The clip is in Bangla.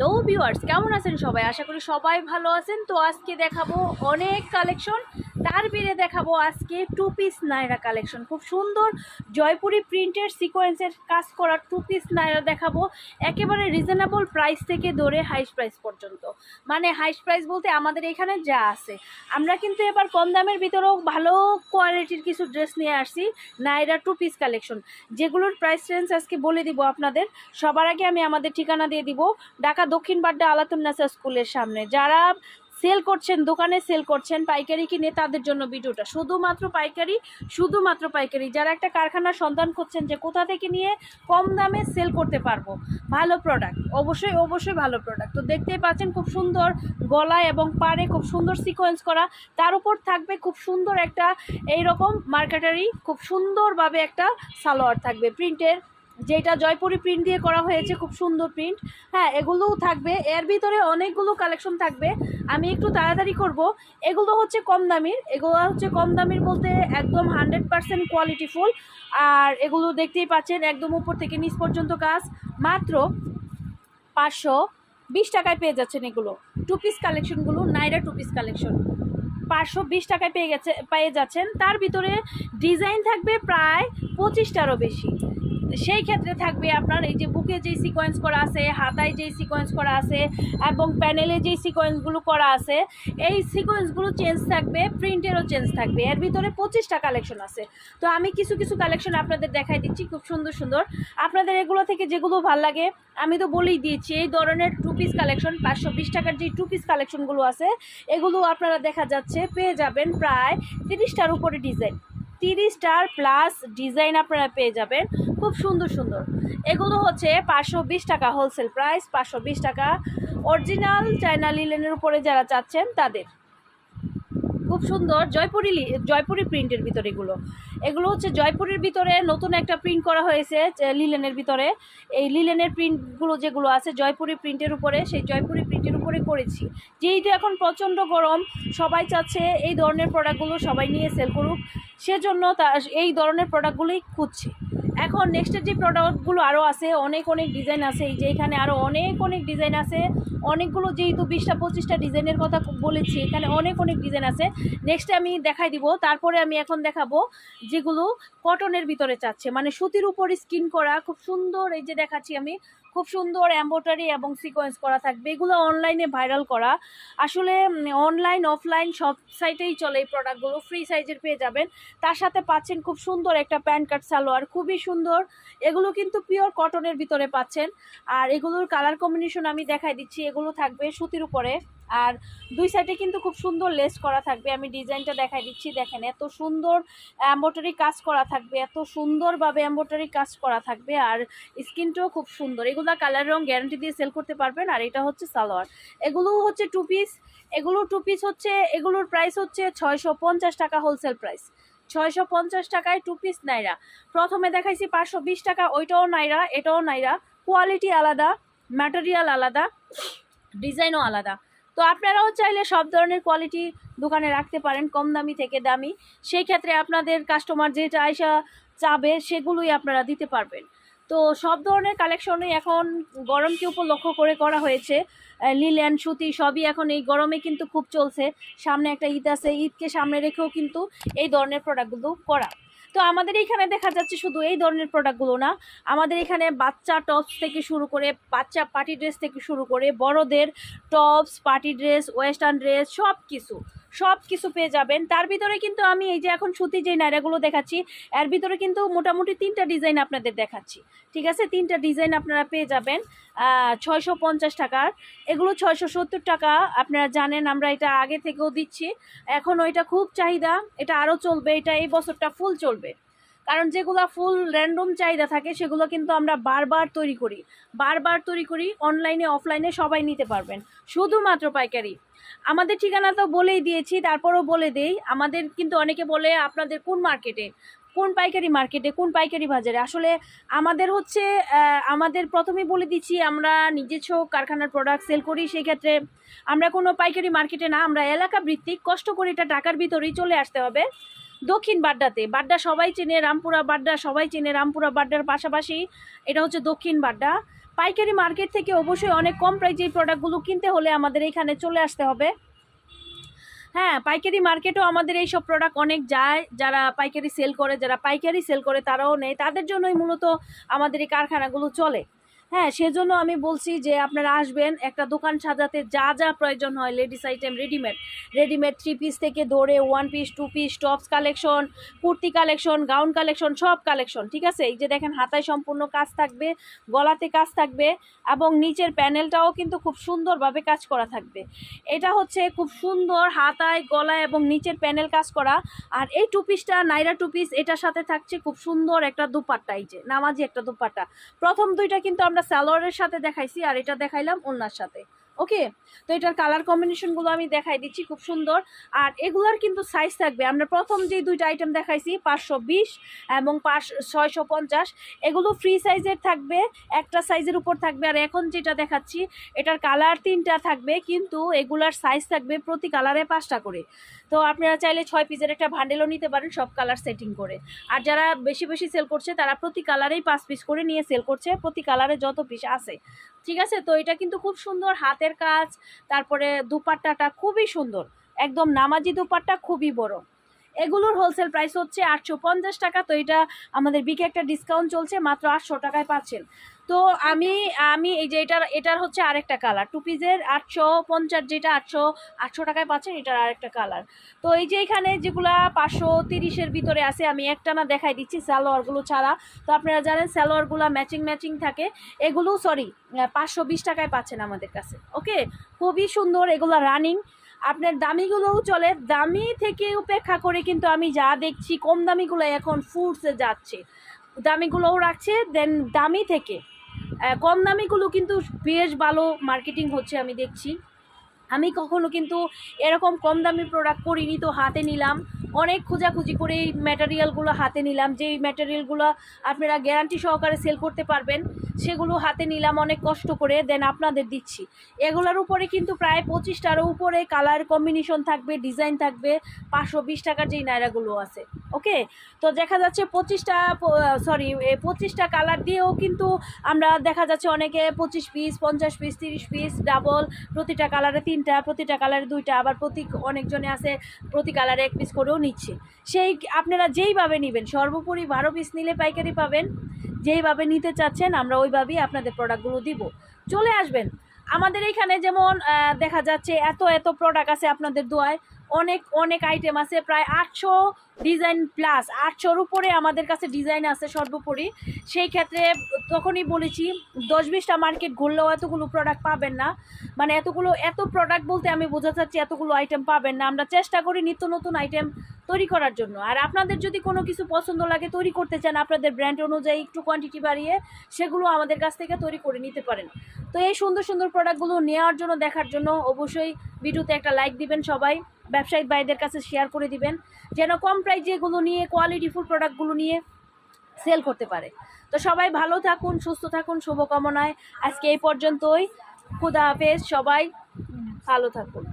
হ্যালো ভিউয়ার্স, কেমন আছেন সবাই? আশা করি সবাই ভালো আছেন। তো আজকে দেখাবো অনেক কালেকশন তার বেড়ে দেখাবো আজকে টু পিস নায়রা কালেকশন খুব সুন্দর জয়পুরি প্রিন্টের সিকোয়েন্সের কাজ করা টু পিস নায়রা দেখাবো, একেবারে রিজনেবল প্রাইস থেকে ধরে হাইস্ট প্রাইস পর্যন্ত। মানে হাইস্ট প্রাইস বলতে আমাদের এখানে যা আছে। আমরা কিন্তু এবার কম দামের ভিতরেও ভালো কোয়ালিটির কিছু ড্রেস নিয়ে আসছি, নায়রা টু পিস কালেকশন যেগুলোর প্রাইস রেঞ্জ আজকে বলে দিব আপনাদের। সবার আগে আমি আমাদের ঠিকানা দিয়ে দিব, ঢাকা দক্ষিণ বাড্ডা আলাতুন্নাসা স্কুলের সামনে। যারা সেল করছেন, দোকানে সেল করছেন, পাইকারি কিনে তাদের জন্য ভিডিওটা। শুধুমাত্র পাইকারি শুধুমাত্র পাইকারি। যারা একটা কারখানার সন্ধান করছেন যে কোথা থেকে নিয়ে কম দামে সেল করতে পারব, ভালো প্রোডাক্ট অবশ্যই অবশ্যই ভালো প্রোডাক্ট তো দেখতেই পাচ্ছেন খুব সুন্দর গলায় এবং পাড়ে খুব সুন্দর সিকোয়েন্স করা। তার উপর থাকবে খুব সুন্দর একটা এইরকম মার্কেটারি খুব সুন্দরভাবে একটা সালোয়ার থাকবে। প্রিন্টের যেটা জয়পুরি প্রিন্ট দিয়ে করা হয়েছে, খুব সুন্দর প্রিন্ট হ্যাঁ এগুলোও থাকবে। এর ভিতরে অনেকগুলো কালেকশন থাকবে। আমি একটু তাড়াতাড়ি করব। এগুলো হচ্ছে কম দামির। এগুলো হচ্ছে কম দামির বলতে একদম হান্ড্রেড পারসেন্ট কোয়ালিটিফুল আর এগুলো দেখতেই পাচ্ছেন, একদম উপর থেকে নিচ পর্যন্ত কাজ। মাত্র পাঁচশো বিশ টাকায় পেয়ে যাচ্ছেন এগুলো। টু পিস কালেকশনগুলো নাইরা টু পিস কালেকশন পাঁচশো বিশ টাকায় পেয়ে গেছে, পেয়ে যাচ্ছেন। তার ভিতরে ডিজাইন থাকবে প্রায় পঁচিশটারও বেশি। সেই ক্ষেত্রে থাকবে আপনার এই যে বুকে যেই সিকোয়েন্স করা আছে, হাতায় যেই সিকোয়েন্স করা আছে এবং প্যানেলে যেই সিকোয়েন্সগুলো করা আছে, এই সিকোয়েন্সগুলো চেঞ্জ থাকবে প্রিন্টেরও চেঞ্জ থাকবে। এর ভিতরে পঁচিশটা কালেকশন আছে। তো আমি কিছু কিছু কালেকশন আপনাদের দেখাই দিচ্ছি, খুব সুন্দর সুন্দর। আপনাদের এগুলো থেকে যেগুলো ভালো লাগে, আমি তো বলেই দিয়েছি, এই ধরনের টু পিস কালেকশন পাঁচশো বিশ টাকার যে টু পিস কালেকশনগুলো আছে, এগুলো আপনারা দেখা যাচ্ছে, পেয়ে যাবেন প্রায় তিরিশটার উপরে ডিজাইন তিরিশটার প্লাস ডিজাইন আপনারা পেয়ে যাবেন। খুব সুন্দর সুন্দর। এগুলো হচ্ছে পাঁচশো বিশ টাকা হোলসেল প্রাইস পাঁচশো বিশ টাকা। অরিজিনাল চায়না লিলেনের উপরে যারা চাচ্ছেন, তাদের। খুব সুন্দর জয়পুরি জয়পুরি প্রিন্টের ভিতরে এগুলো। এগুলো হচ্ছে জয়পুরের ভিতরে নতুন একটা প্রিন্ট করা হয়েছে লিলেনের ভিতরে। এই লিলেনের প্রিন্টগুলো যেগুলো আছে, জয়পুরি প্রিন্টের উপরে, সেই জয়পুরি প্রিন্টের উপরে করেছি। যেহেতু এখন প্রচণ্ড গরম, সবাই চাচ্ছে এই ধরনের প্রোডাক্টগুলো সবাই নিয়ে সেল করুক। সেজন্য তা, এই ধরনের প্রোডাক্টগুলোই খুঁজছে। এখন নেক্সটের যে প্রোডাক্টগুলো আরও আছে, অনেক অনেক ডিজাইন আছে, এই যে এখানে আরও অনেক অনেক ডিজাইন আছে। অনেকগুলো যেহেতু বিশটা, পঁচিশটা ডিজাইনের কথা বলেছি, এখানে অনেক অনেক ডিজাইন আছে। নেক্সটে আমি দেখাই দিব, তারপরে আমি এখন দেখাবো যেগুলো কটনের ভিতরে চাচ্ছে। মানে সুতির উপর স্কিন করা, খুব সুন্দর এই যে দেখাচ্ছি আমি খুব সুন্দর এম্ব্রয়ডারি এবং সিকোয়েন্স করা থাকবে। এগুলো অনলাইনে ভাইরাল করা। আসলে অনলাইন অফলাইন সব সাইটেই চলে এই প্রোডাক্টগুলো ফ্রি সাইজের পেয়ে যাবেন। তার সাথে পাচ্ছেন খুব সুন্দর একটা প্যান্ট কাট সালোয়ার। খুবই সুন্দর। এগুলো কিন্তু পিওর কটনের ভিতরে পাচ্ছেন। আর এগুলোর কালার কম্বিনেশন আমি দেখাই দিচ্ছি। এগুলো থাকবে সুতির উপরে। আর দুই সাইডে কিন্তু খুব সুন্দর লেস করা থাকবে। আমি ডিজাইনটা দেখাই দিচ্ছি, দেখেন এত সুন্দর এম্ব্রয়ডারি কাজ করা থাকবে, এত সুন্দরভাবে এম্ব্রয়ডারি কাজ করা থাকবে আর স্কিনটাও খুব সুন্দর। এগুলো কালার রং গ্যারান্টি দিয়ে সেল করতে পারবেন আর এটা হচ্ছে সালোয়ার। এগুলো হচ্ছে টু পিস এগুলো টু পিস হচ্ছে, এগুলোর প্রাইস হচ্ছে ছয়শো পঞ্চাশ টাকা হোলসেল প্রাইস ছয়শো পঞ্চাশ টাকায় টু পিস নাইরা। প্রথমে দেখাইছি পাঁচশো বিশ টাকা, ওইটাও নাইরা, এটাও নাইরা। কোয়ালিটি আলাদা ম্যাটেরিয়াল আলাদা ডিজাইনও আলাদা। তো আপনারাও চাইলে সব ধরনের কোয়ালিটি দোকানে রাখতে পারেন, কম দামি থেকে দামি। সেই ক্ষেত্রে আপনাদের কাস্টমার যেটা আয়সা চাবে সেগুলোই আপনারা দিতে পারবেন। তো সব ধরনের কালেকশনই এখন গরমকে উপলক্ষ করে করা হয়েছে। লিলেন সুতি সবই এখন এই গরমে কিন্তু খুব চলছে। সামনে একটা ঈদ আছে, ঈদকে সামনে রেখেও কিন্তু এই ধরনের প্রোডাক্টগুলো করা। তো আমাদের এখানে দেখা যাচ্ছে শুধু এই ধরনের প্রোডাক্টগুলো না। আমাদের এখানে বাচ্চা টপস থেকে শুরু করে বাচ্চা পার্টি ড্রেস থেকে শুরু করে বড়দের tops party dress western dress সব কিছু সব কিছু পেয়ে যাবেন। তার ভিতরে কিন্তু আমি এই যে এখন সুতি যে নাইরাগুলো দেখাচ্ছি, এর ভিতরে কিন্তু মোটামুটি তিনটা ডিজাইন আপনাদের দেখাচ্ছি। ঠিক আছে? তিনটা ডিজাইন আপনারা পেয়ে যাবেন। ছয়শো পঞ্চাশ টাকার। এগুলো ছয়শো সত্তর টাকা। আপনারা জানেন আমরা এটা আগে থেকেও দিচ্ছি। এখন ওইটা খুব চাহিদা। এটা আরও চলবে। এটা এই বছরটা ফুল চলবে। কারণ যেগুলো ফুল র্যান্ডম চাহিদা থাকে, সেগুলো কিন্তু আমরা বারবার তৈরি করি। বারবার তৈরি করি অনলাইনে অফলাইনে সবাই নিতে পারবেন। শুধুমাত্র পাইকারি। আমাদের ঠিকানা তো বলেই দিয়েছি, তারপরও বলে দেই, আমাদের কিন্তু অনেকে বলে, আপনাদের কোন মার্কেটে কোন পাইকারি মার্কেটে কোন পাইকারি বাজারে? আসলে আমাদের হচ্ছে আমাদের প্রথমেই বলে দিচ্ছি, আমরা নিজস্ব কারখানার প্রোডাক্ট সেল করি, সেই ক্ষেত্রে আমরা কোনো পাইকারি মার্কেটে না, আমরা এলাকা ভিত্তিক কষ্ট করে এটা টাকার ভিতরেই চলে আসতে হবে। দক্ষিণ বাড্ডাতে। বাড্ডা সবাই চেনে, রামপুরা বাড্ডা সবাই চেনে। রামপুরা বাড্ডার পাশাপাশি এটা হচ্ছে দক্ষিণ বাড্ডা। পাইকারি মার্কেট থেকে অবশ্যই অনেক কম প্রাইজে এই প্রোডাক্টগুলো কিনতে হলে আমাদের এখানে চলে আসতে হবে। হ্যাঁ পাইকারি মার্কেটেও আমাদের এই সব প্রোডাক্ট অনেক যায়। যারা পাইকারি সেল করে, যারা পাইকারি সেল করে তারাও নেয়। তাদের জন্যই মূলত আমাদের এই কারখানাগুলো চলে। হ্যাঁ সেজন্য আমি বলছি যে আপনারা আসবেন, একটা দোকান সাজাতে যা যা প্রয়োজন হয় ladies item readymade readymade three piece থেকে ধরে one piece two piece tops collection kurti collection gown collection সব কালেকশন ঠিক আছে? এই যে দেখেন, হাতায় সম্পূর্ণ কাজ থাকবে, গলাতে কাজ থাকবে, এবং নিচের প্যানেলটাও কিন্তু খুব সুন্দরভাবে কাজ করা থাকবে। এটা হচ্ছে খুব সুন্দর হাতায়, গলায় এবং নিচের প্যানেল কাজ করা, আর এই টু পিসটা নাইরা টু পিস এটার সাথে থাকছে খুব সুন্দর একটা দুপাট্টা, এই যে নামাজি একটা দুপাট্টা। প্রথম দুইটা কিন্তু আমরা স্যালোয়ারের সাথে দেখাইছি আর এটা দেখাইলাম ওনার সাথে। ওকে? তো এটার কালার কম্বিনেশনগুলো আমি দেখাই দিচ্ছি, খুব সুন্দর। আর এগুলার কিন্তু সাইজ থাকবে। আমরা প্রথম যে দুইটা আইটেম দেখাইছি, পাঁচশো বিশ এবং পাঁচ, ছয়শো পঞ্চাশ, এগুলো ফ্রি সাইজের থাকবে, একটা সাইজের উপর থাকবে। আর এখন যেটা দেখাচ্ছি, এটার কালার তিনটা থাকবে, কিন্তু এগুলার সাইজ থাকবে প্রতি কালারে পাঁচটা করে। তো আপনারা চাইলে ছয় পিসের একটা ভান্ডেলও নিতে পারেন, সব কালার সেটিং করে। আর যারা বেশি বেশি সেল করছে, তারা প্রতি কালারেই পাঁচ পিস করে নিয়ে সেল করছে, প্রতি কালারে যত পিস আছে। ঠিক আছে? তো এটা কিন্তু খুব সুন্দর হাতের কাজ, তারপরে দুপাট্টাটা খুবই সুন্দর। একদম নামাজি দুপাট্টা খুবই বড়। এগুলোর হোলসেল প্রাইস হচ্ছে আটশো পঞ্চাশ টাকা, তো এটা আমাদের বিকে একটা ডিসকাউন্ট চলছে, মাত্র আটশো টাকায় পাচ্ছেন। তো আমি আমি এই যে এটার এটার হচ্ছে আরেকটা কালার টু পিসের আটশো পঞ্চাশ যেটা আটশো আটশো টাকায় পাচ্ছেন, এটার আরেকটা কালার তো এই যে এখানে যেগুলা পাঁচশো তিরিশের ভিতরে আছে, আমি একটা না দেখাই দিচ্ছি সালোয়ারগুলো ছাড়া। তো আপনারা জানেন সালোয়ারগুলো ম্যাচিং ম্যাচিং থাকে। এগুলো সরি পাঁচশো বিশ টাকায় পাচ্ছেন আমাদের কাছে ওকে খুবই সুন্দর এগুলো রানিং আপনার দামিগুলোও চলে। দামি থেকে উপেক্ষা করে কিন্তু আমি যা দেখছি, কম দামিগুলো এখন ফুডসে যাচ্ছে। দামিগুলোও রাখছে দেন দামি থেকে। কম দামিগুলো কিন্তু বেশ ভালো মার্কেটিং হচ্ছে আমি দেখছি। আমি কখনো কিন্তু এরকম কম দামি প্রোডাক্ট করিনি, তো হাতে নিলাম। অনেক খোঁজাখুঁজি করে এই ম্যাটেরিয়ালগুলো হাতে নিলাম, যেই ম্যাটেরিয়ালগুলো আপনারা গ্যারান্টি সহকারে সেল করতে পারবেন। সেগুলো হাতে নিলাম, অনেক কষ্ট করে দেন আপনাদের দিচ্ছি। এগুলোর উপরে কিন্তু প্রায় পঁচিশটারও উপরে কালার কম্বিনেশন থাকবে ডিজাইন থাকবে, পাঁচশো বিশ টাকার যেই নায়রাগুলো আছে ওকে তো দেখা যাচ্ছে পঁচিশটা সরি পঁচিশটা কালার দিয়েও কিন্তু আমরা দেখা যাচ্ছে অনেকে পঁচিশ পিস পঞ্চাশ পিস তিরিশ পিস ডাবল প্রতিটা কালারে তিনটা, প্রতিটা কালারে দুইটা, আবার প্রতি অনেকজনে আছে প্রতি কালারে এক পিস করেও নিচ্ছে। সেই আপনারা যেইভাবে নেবেন, সর্বোপরি বারো পিস নিলে পাইকারি পাবেন, যেইভাবে নিতে চাচ্ছেন, আমরা ওইভাবেই আপনাদের প্রোডাক্টগুলো দিব। চলে আসবেন। আমাদের এখানে যেমন দেখা যাচ্ছে এত এত প্রোডাক্ট আছে আপনাদের দোয়ায়। অনেক অনেক আইটেম আছে, প্রায় আটশো ডিজাইন প্লাস আটশোর উপরে আমাদের কাছে ডিজাইন আছে সর্বোপরি। সেই ক্ষেত্রে তখনই বলেছি, দশ বিশটা মার্কেট ঘুরলেও এতগুলো প্রোডাক্ট পাবেন না। মানে এতগুলো, এত প্রোডাক্ট বলতে আমি বোঝা চাচ্ছি, এতগুলো আইটেম পাবেন না। আমরা চেষ্টা করি নিত্য নতুন আইটেম তৈরি করার জন্য। আর আপনাদের যদি কোনো কিছু পছন্দ লাগে, তৈরি করতে চান, আপনাদের ব্র্যান্ড অনুযায়ী একটু কোয়ান্টিটি বাড়িয়ে সেগুলো আমাদের কাছ থেকে তৈরি করে নিতে পারেন। তো এই সুন্দর সুন্দর প্রোডাক্টগুলো নেওয়ার জন্য, দেখার জন্য অবশ্যই ভিডিওতে একটা লাইক দিবেন সবাই। ব্যবসায়িক ভাইদের কাছে শেয়ার করে দিবেন, যেন কম প্রাইজেগুলো নিয়ে কোয়ালিটিফুল প্রোডাক্টগুলো নিয়ে সেল করতে পারে। তো সবাই ভালো থাকুন, সুস্থ থাকুন, শুভকামনায়। আজকে এই পর্যন্তই। খুদা হাফেজ, সবাই ভালো থাকুন।